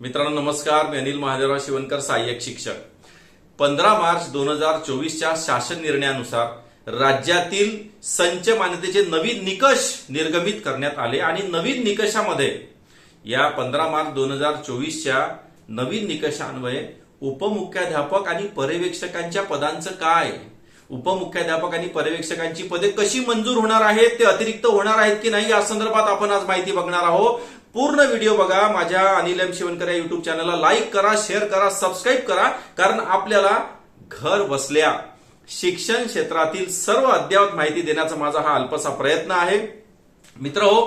मित्रांनो नमस्कार. मी अनिल महादेवराव शिवणकर सहाय्यक शिक्षक. पंधरा मार्च दोन हजार चोवीसच्या शासन निर्णयानुसार राज्यातील संच मान्यतेचे नवीन निकष निर्गमित करण्यात आले आणि नवीन निकषामध्ये या पंधरा मार्च दोन हजार चोवीसच्या नवीन निकषान्वये उपमुख्याध्यापक आणि पर्यवेक्षकांच्या पदांचं काय? उपमुख्याध्यापक आणि पर्यवेक्षकांची पदे कशी मंजूर होणार आहेत? ते अतिरिक्त होणार आहेत की नाही? या संदर्भात आपण आज माहिती बघणार आहोत. पूर्ण व्हिडिओ बघा माझ्या अनिल एम शिवनकर या युट्यूब चॅनलला लाईक करा शेअर करा सबस्क्राईब करा कारण आपल्याला घर बसल्या शिक्षण क्षेत्रातील सर्व अद्ययावत माहिती देण्याचा माझा हा अल्पसा प्रयत्न आहे. मित्र हो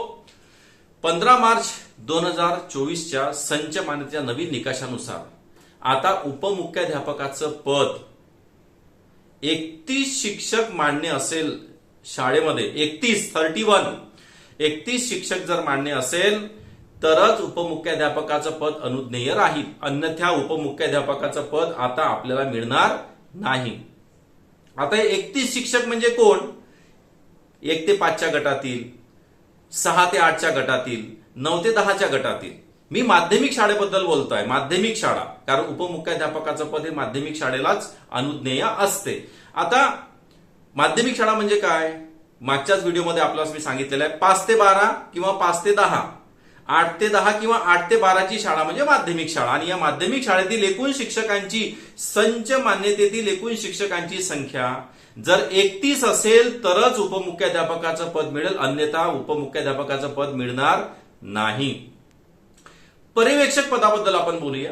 पंधरा मार्च दोन हजार चोवीसच्या संच मान्यतेच्या नवीन निकषानुसार आता उपमुख्याध्यापकाचं पद एकतीस शिक्षक मान्य असेल शाळेमध्ये एकतीस थर्टी वन एकतीस शिक्षक जर मान्य असेल तरच उपमुख्याध्यापकाचं पद अनुज्ञेय राहील. अन्यथा उपमुख्याध्यापकाचं पद आता आपल्याला मिळणार नाही. आता एकतीस शिक्षक म्हणजे कोण? एक ते पाचच्या गटातील सहा ते आठच्या गटातील नऊ ते दहाच्या गटातील. मी माध्यमिक शाळेबद्दल बोलतोय माध्यमिक शाळा. कारण उपमुख्याध्यापकाचं पद हे माध्यमिक शाळेलाच अनुज्ञेय असते. आता माध्यमिक शाळा म्हणजे काय? मागच्याच व्हिडिओमध्ये आपल्याला मी सांगितलेलं आहे पाच ते बारा किंवा पाच ते दहा. आठ ते दहा किंवा आठ ते बाराची शाळा म्हणजे माध्यमिक शाळा. आणि या माध्यमिक शाळेतील एकूण शिक्षकांची संच मान्यतेतील एकूण शिक्षकांची संख्या जर एकतीस असेल तरच उपमुख्याध्यापकाचं पद मिळेल. अन्यथा उपमुख्याध्यापकाचं पद मिळणार नाही. पर्यवेक्षक पदाबद्दल आपण बोलूया.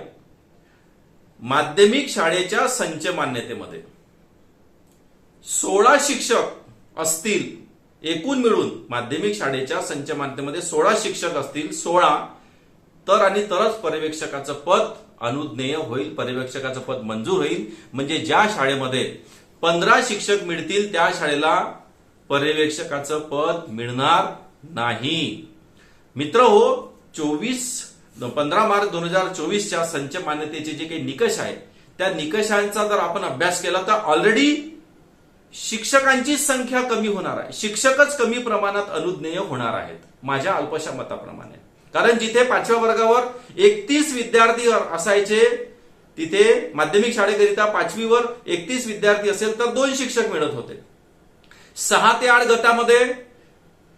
माध्यमिक शाळेच्या संच मान्यतेमध्ये सोळा शिक्षक असतील एकूण मिळून माध्यमिक शाळेच्या संच मान्यतेमध्ये सोळा शिक्षक असतील सोळा. तर आणि तरच पर्यवेक्षकाचं पद अनुज्ञेय होईल पर्यवेक्षकाचं पद मंजूर होईल. म्हणजे ज्या शाळेमध्ये पंधरा शिक्षक मिळतील त्या शाळेला पर्यवेक्षकाचं पद मिळणार नाही. मित्र हो चोवीस पंधरा मार्च दोन हजार चोवीसच्या संच मान्यतेचे जे काही निकष आहेत त्या निकषांचा जर आपण अभ्यास केला तर ऑलरेडी शिक्षकांची संख्या कमी होणार आहे. शिक्षकच कमी प्रमाणात अनुज्ञेय होणार आहेत माझ्या अल्पशा मताप्रमाणे. कारण जिथे पाचव्या वर्गावर एकतीस विद्यार्थी असायचे तिथे माध्यमिक शाळेकरिता पाचवीवर एकतीस विद्यार्थी असेल तर दोन शिक्षक मिळत होते. सहा ते आठ गटामध्ये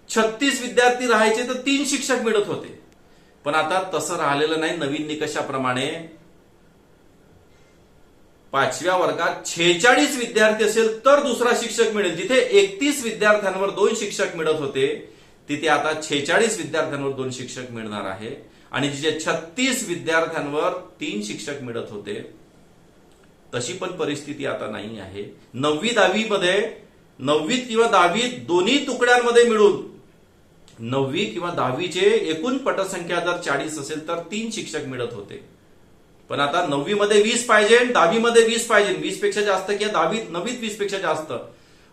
छत्तीस विद्यार्थी राहायचे तर तीन शिक्षक मिळत होते. पण आता तसं राहिलेलं नाही. नवीन निकषाप्रमाणे पाचव्या वर्गात छेचाळीस विद्यार्थी असेल तर दुसरा शिक्षक मिळेल. जिथे एकतीस विद्यार्थ्यांवर दोन शिक्षक मिळत होते तिथे आता छेचाळीस विद्यार्थ्यांवर दोन शिक्षक मिळणार आहे. आणि जिथे छत्तीस विद्यार्थ्यांवर तीन शिक्षक मिळत होते तशी पण परिस्थिती आता नाही आहे. नववी दहावीमध्ये नववी किंवा दहावी दोन्ही तुकड्यांमध्ये मिळून नववी किंवा दहावीचे एकूण पटसंख्या जर चाळीस असेल तर तीन शिक्षक मिळत होते. पण आता नववी मध्ये वीस पाहिजे दहावीमध्ये वीस पाहिजे. वीसपेक्षा जास्त किंवा दहावीत नववीत वीसपेक्षा जास्त.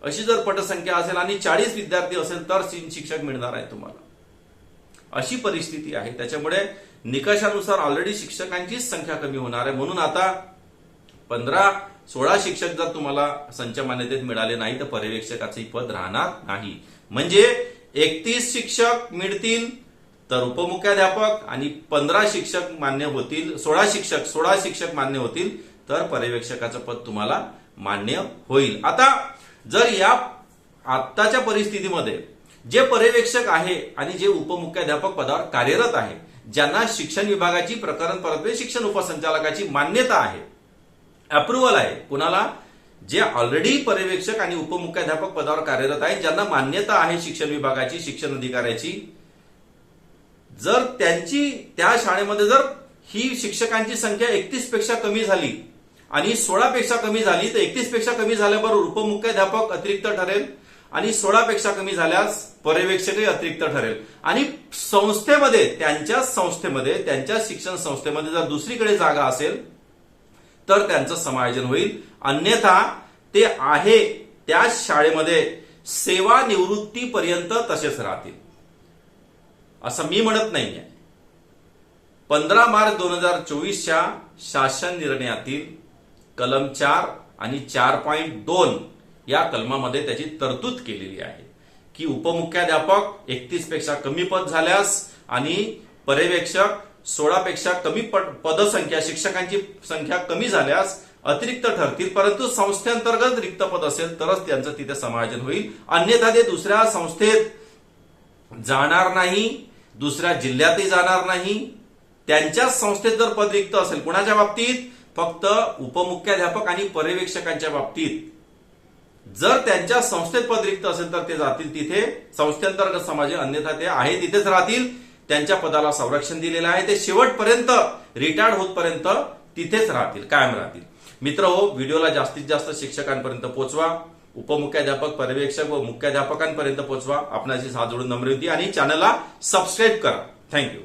अशी जर पटसंख्या असेल आणि चाळीस विद्यार्थी असेल तर शिक्षक मिळणार आहे तुम्हाला. अशी परिस्थिती आहे. त्याच्यामुळे निकषानुसार ऑलरेडी शिक्षकांचीच संख्या कमी होणार आहे. म्हणून आता पंधरा सोळा शिक्षक जर तुम्हाला संच मान्यतेत मिळाले नाही तर पर्यवेक्षकाचे पद राहणार नाही. म्हणजे एकतीस शिक्षक मिळतील तर उपमुख्याध्यापक आणि पंधरा शिक्षक मान्य होतील सोळा शिक्षक सोळा शिक्षक मान्य होतील तर पर्यवेक्षकाचं पद तुम्हाला मान्य होईल. आता जर या आत्ताच्या परिस्थितीमध्ये जे पर्यवेक्षक आहे आणि जे उपमुख्याध्यापक पदावर कार्यरत आहे ज्यांना शिक्षण विभागाची प्रकरण परतवे म्हणजे शिक्षण उपसंचालकाची मान्यता आहे अप्रुव्हल आहे कुणाला? जे ऑलरेडी पर्यवेक्षक आणि उपमुख्याध्यापक पदावर कार्यरत आहे ज्यांना मान्यता आहे शिक्षण विभागाची शिक्षण अधिकाऱ्याची जर त्यांची त्या शाळेमध्ये जर ही शिक्षकांची संख्या एकतीसपेक्षा कमी झाली आणि सोळा पेक्षा कमी झाली तर एकतीसपेक्षा कमी झाल्याबरोबर उपमुख्याध्यापक अतिरिक्त ठरेल आणि सोळा पेक्षा कमी झाल्यास पर्यवेक्षकही अतिरिक्त ठरेल. आणि संस्थेमध्ये त्यांच्या संस्थेमध्ये त्यांच्या शिक्षण संस्थेमध्ये जर दुसरीकडे जागा असेल तर त्यांचं समायोजन होईल. अन्यथा ते आहे त्या शाळेमध्ये सेवानिवृत्तीपर्यंत तसेच राहतील. असं मी म्हणत नाहीये. पंधरा मार्च दोन हजार चोवीसच्या शासन निर्णयातील कलम चार आणि चार पॉईंट दोन या कलमामध्ये त्याची तरतूद केलेली आहे. की उपमुख्याध्यापक एकतीसपेक्षा कमी पद झाल्यास आणि पर्यवेक्षक सोळापेक्षा कमी पद- पदसंख्या शिक्षकांची संख्या कमी झाल्यास अतिरिक्त ठरतील परंतु संस्थेअंतर्गत रिक्त पद असेल तरच त्यांचं तिथे समायोजन होईल. अन्यथा ते दुसऱ्या संस्थेत जाणार नाही. दुसऱ्या जिल्ह्यातही जाणार नाही. त्यांच्याच संस्थेत जर पद रिक्त असेल कुणाच्या बाबतीत? फक्त उपमुख्याध्यापक आणि पर्यवेक्षकांच्या बाबतीत. जर त्यांच्या संस्थेत पद रिक्त असेल तर ते जातील तिथे. संस्थेअंतर्गत समाज अन्यथा ते आहे तिथेच राहतील. त्यांच्या पदाला संरक्षण दिलेलं आहे. ते शेवटपर्यंत रिटायर्ड होतपर्यंत तिथेच राहतील कायम राहतील. मित्र हो व्हिडिओला जास्तीत जास्त शिक्षकांपर्यंत पोहोचवा उपमुख्याध्यापक पर्यवेक्षक व मुख्याध्यापकांपर्यंत पोहोचवा आपणाशी साथ जोडून नम्र होती आणि चॅनलला सबस्क्राईब करा. थँक्यू.